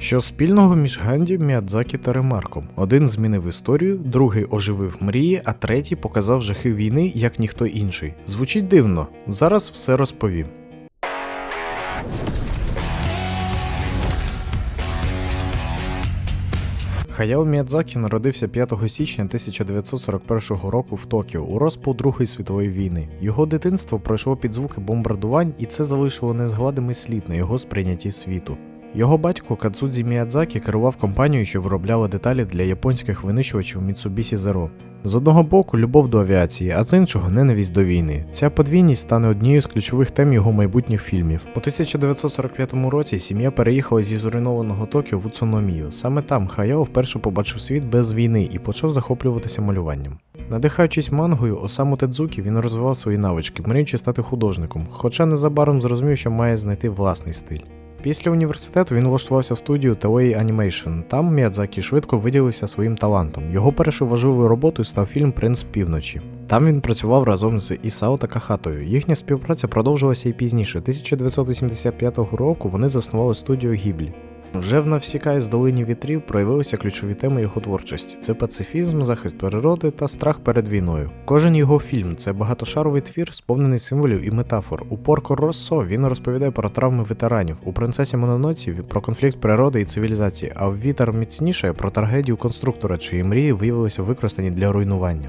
Що спільного між Ганді, Міядзакі та Ремарком? Один змінив історію, другий оживив мрії, а третій показав жахи війни як ніхто інший. Звучить дивно. Зараз все розповім. Хаяо Міядзакі народився 5 січня 1941 року в Токіо у розпал Другої світової війни. Його дитинство пройшло під звуки бомбардувань, і це залишило незгладимий слід на його сприйнятті світу. Його батько Кацудзі Міядзакі керував компанією, що виробляла деталі для японських винищувачів Mitsubishi Zero. З одного боку любов до авіації, а з іншого ненависть до війни. Ця подвійність стане однією з ключових тем його майбутніх фільмів. У 1945 році сім'я переїхала зі зруйнованого Токіо в Уцуномію. Саме там Хаяо вперше побачив світ без війни і почав захоплюватися малюванням. Надихаючись мангою, Осаму Тедзукі він розвивав свої навички, мріючи стати художником, хоча незабаром зрозумів, що має знайти власний стиль. Після університету він влаштувався в студію Toei Animation. Там Міядзакі швидко виділився своїм талантом. Його першою важливою роботою став фільм Принц півночі. Там він працював разом з Ісао Такахатою. Їхня співпраця продовжилася і пізніше. 1985 року вони заснували студію Гіблі. Вже в Навсікай з долині вітрів проявилися ключові теми його творчості: це пацифізм, захист природи та страх перед війною. Кожен його фільм це багатошаровий твір, сповнений символів і метафор. У Порко Россо він розповідає про травми ветеранів, у принцесі Мононоці про конфлікт природи і цивілізації, а в вітер міцніше про трагедію конструктора, чиї мрії виявилися використані для руйнування.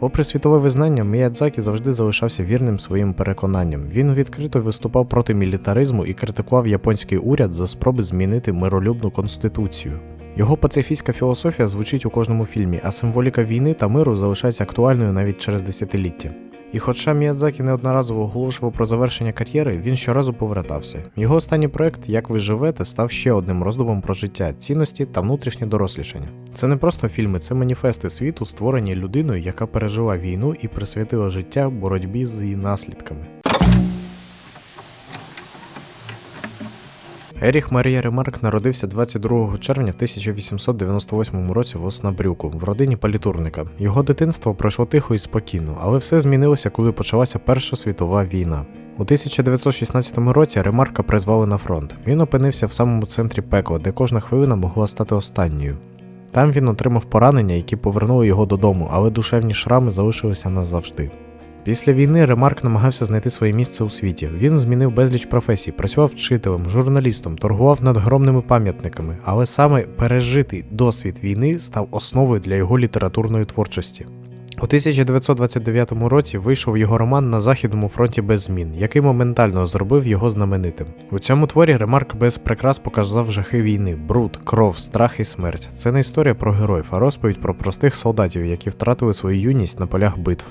Попри світове визнання, Міядзакі завжди залишався вірним своїм переконанням. Він відкрито виступав проти мілітаризму і критикував японський уряд за спроби змінити миролюбну конституцію. Його пацифістська філософія звучить у кожному фільмі, а символіка війни та миру залишається актуальною навіть через десятиліття. І хоча Міядзакі неодноразово оголошував про завершення кар'єри, він щоразу повертався. Його останній проект Як ви живете став ще одним роздумом про життя, цінності та внутрішнє дорослішання. Це не просто фільми, це маніфести світу, створені людиною, яка пережила війну і присвятила життя боротьбі з її наслідками. Еріх Марія Ремарк народився 22 червня 1898 році в Оснабрюку в родині палітурника. Його дитинство пройшло тихо і спокійно, але все змінилося, коли почалася Перша світова війна. У 1916 році Ремарка призвали на фронт. Він опинився в самому центрі пекла, де кожна хвилина могла стати останньою. Там він отримав поранення, які повернули його додому, але душевні шрами залишилися назавжди. Після війни Ремарк намагався знайти своє місце у світі. Він змінив безліч професій, працював вчителем, журналістом, торгував надгромними пам'ятниками, але саме пережитий досвід війни став основою для його літературної творчості. У 1929 році вийшов його роман на Західному фронті без змін, який моментально зробив його знаменитим. У цьому творі Ремарк без прикрас показав жахи війни, бруд, кров, страх і смерть. Це не історія про героїв, а розповідь про простих солдатів, які втратили свою юність на полях битв.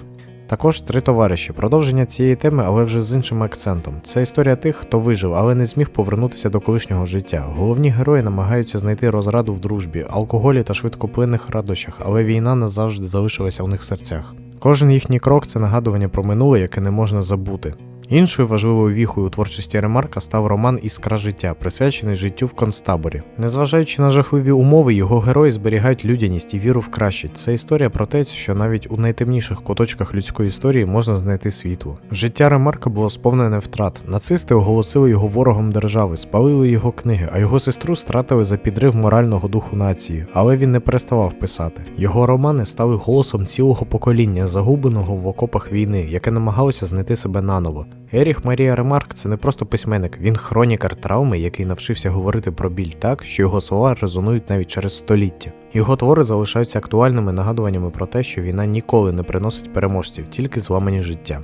Також три товариші. Продовження цієї теми, але вже з іншим акцентом. Це історія тих, хто вижив, але не зміг повернутися до колишнього життя. Головні герої намагаються знайти розраду в дружбі, алкоголі та швидкоплинних радощах, але війна назавжди залишилася в них в серцях. Кожен їхній крок це нагадування про минуле, яке не можна забути. Іншою важливою віхою у творчості Ремарка став роман Іскра життя, присвячений життю в концтаборі. Незважаючи на жахливі умови, його герої зберігають людяність і віру в краще. Це історія про те, що навіть у найтемніших куточках людської історії можна знайти світло. Життя Ремарка було сповнене втрат. Нацисти оголосили його ворогом держави, спалили його книги, а його сестру стратили за підрив морального духу нації. Але він не переставав писати. Його романи стали голосом цілого покоління, загубленого в окопах війни, яке намагалося знайти себе наново. Еріх Марія Ремарк це не просто письменник, він хронікар травми, який навчився говорити про біль так, що його слова резонують навіть через століття. Його твори залишаються актуальними нагадуваннями про те, що війна ніколи не приносить переможців, тільки зламані життя.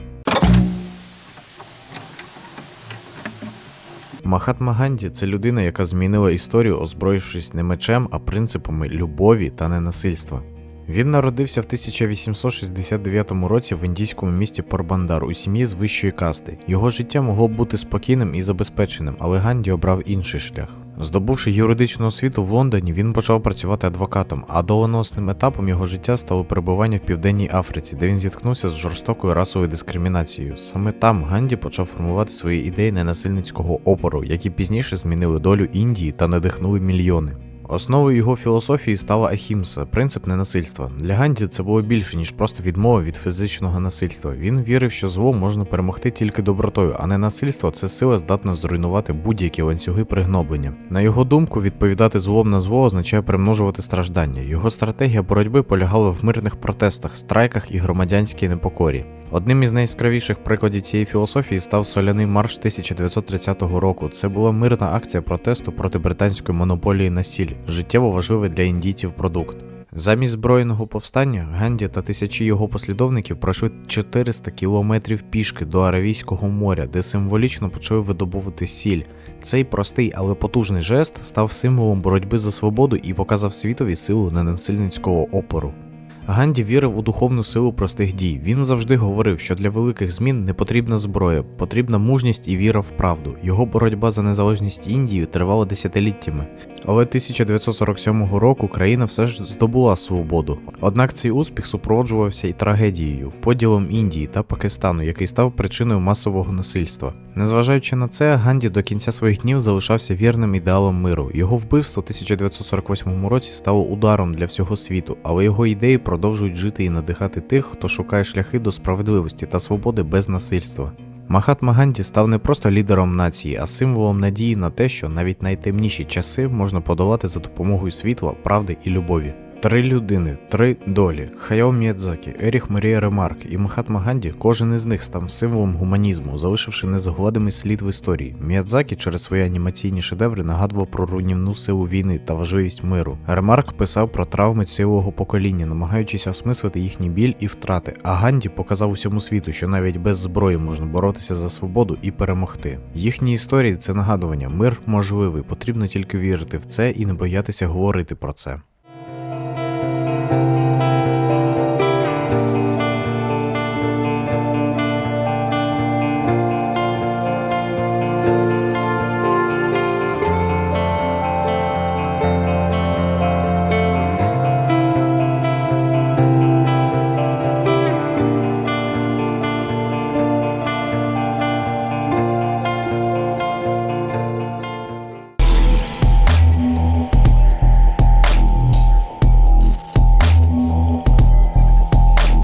Махатма Ганді це людина, яка змінила історію, озброївшись не мечем, а принципами любові та ненасильства. Він народився в 1869 році в індійському місті Порбандар у сім'ї з вищої касти. Його життя могло бути спокійним і забезпеченим, але Ганді обрав інший шлях. Здобувши юридичну освіту в Лондоні, він почав працювати адвокатом, а доленосним етапом його життя стало перебування в Південній Африці, де він зіткнувся з жорстокою расовою дискримінацією. Саме там Ганді почав формувати свої ідеї ненасильницького опору, які пізніше змінили долю Індії та надихнули мільйони. Основою його філософії стала ахімса, принцип ненасильства. Для Ганді це було більше, ніж просто відмова від фізичного насильства. Він вірив, що зло можна перемогти тільки добротою, а не насильство це сила здатна зруйнувати будь-які ланцюги пригноблення. На його думку, відповідати злом на зло означає примножувати страждання. Його стратегія боротьби полягала в мирних протестах, страйках і громадянській непокорі. Одним із найяскравіших прикладів цієї філософії став соляний марш 1930 року. Це була мирна акція протесту проти британської монополії на сіль, життєво важливий для індійців продукт. Замість збройного повстання Ганді та тисячі його послідовників пройшли 400 кілометрів пішки до Аравійського моря, де символічно почали видобувати сіль. Цей простий, але потужний жест став символом боротьби за свободу і показав світові силу ненасильницького опору. Ганді вірив у духовну силу простих дій. Він завжди говорив, що для великих змін не потрібна зброя, потрібна мужність і віра в правду. Його боротьба за незалежність Індії тривала десятиліттями. Але 1947 року країна все ж здобула свободу. Однак цей успіх супроводжувався і трагедією, поділом Індії та Пакистану, який став причиною масового насильства. Незважаючи на це, Ганді до кінця своїх днів залишався вірним ідеалом миру. Його вбивство в 1948 році стало ударом для всього світу, але його ідеї продовжують жити і надихати тих, хто шукає шляхи до справедливості та свободи без насильства. Махатма Ганді став не просто лідером нації, а символом надії на те, що навіть найтемніші часи можна подолати за допомогою світла, правди і любові. Три людини, три долі: Хаяо Міядзакі, Еріх Марія Ремарк і Махатма Ганді, кожен із них став символом гуманізму, залишивши незагладимий слід в історії. Міядзакі через свої анімаційні шедеври нагадував про руйнівну силу війни та важливість миру. Ремарк писав про травми цілого покоління, намагаючись осмислити їхній біль і втрати. А Ганді показав усьому світу, що навіть без зброї можна боротися за свободу і перемогти. Їхні історії це нагадування. Мир можливий, потрібно тільки вірити в це і не боятися говорити про це.